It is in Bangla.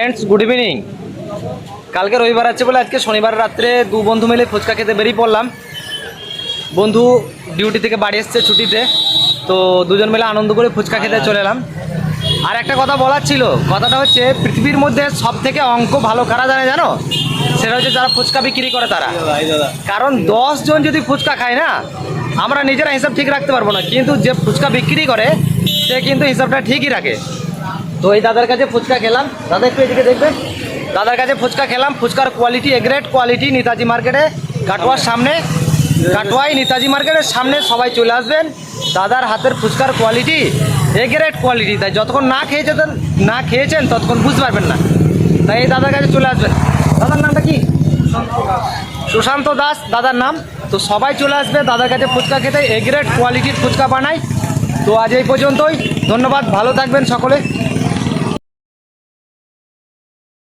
ফ্রেন্ডস গুড ইভিনিং কালকে রবিবার আছে বলে আজকে শনিবার রাত্রে দু বন্ধু মিলে ফুচকা খেতে বেরিয়ে পড়লাম। বন্ধু ডিউটি থেকে বাড়ি এসছে ছুটিতে তো দুজন মিলে আনন্দ করে ফুচকা খেতে চলে এলাম। আর একটা কথা বলার ছিল কথাটা হচ্ছে পৃথিবীর মধ্যে সব থেকে অঙ্ক ভালো কারা জানে জানো? সেটা হচ্ছে যারা ফুচকা বিক্রি করে তারা। কারণ দশ জন যদি ফুচকা খায় না আমরা নিজেরা হিসাব ঠিক রাখতে পারব না। কিন্তু যে ফুচকা বিক্রি করে সে কিন্তু হিসাবটা ঠিকই রাখে। তো এই দাদার কাছে ফুচকা খেলাম। দাদা একটু এদিকে দেখবেন দাদার কাছে ফুচকা খেলাম। ফুচকার কোয়ালিটি এগ্রেট কোয়ালিটি নেতাজি মার্কেটে কাটোয়ার সামনে কাটোয়াই নেতাজি মার্কেটের সামনে সবাই চলে আসবেন। দাদার হাতের ফুচকার কোয়ালিটি এগ্রেড কোয়ালিটি তাই যতক্ষণ না খেয়েছেন না খেয়েছেন, ততক্ষণ বুঝতে পারবেন না। তাই এই দাদার কাছে চলে আসবেন। দাদার নামটা কি? সুশান্ত দাস। দাদার নাম। তো সবাই চলে আসবে দাদার কাছে ফুচকা খেতে। এগ্রেট কোয়ালিটির ফুচকা বানাই। তো আজ এই পর্যন্তই। ধন্যবাদ। ভালো থাকবেন সকলে।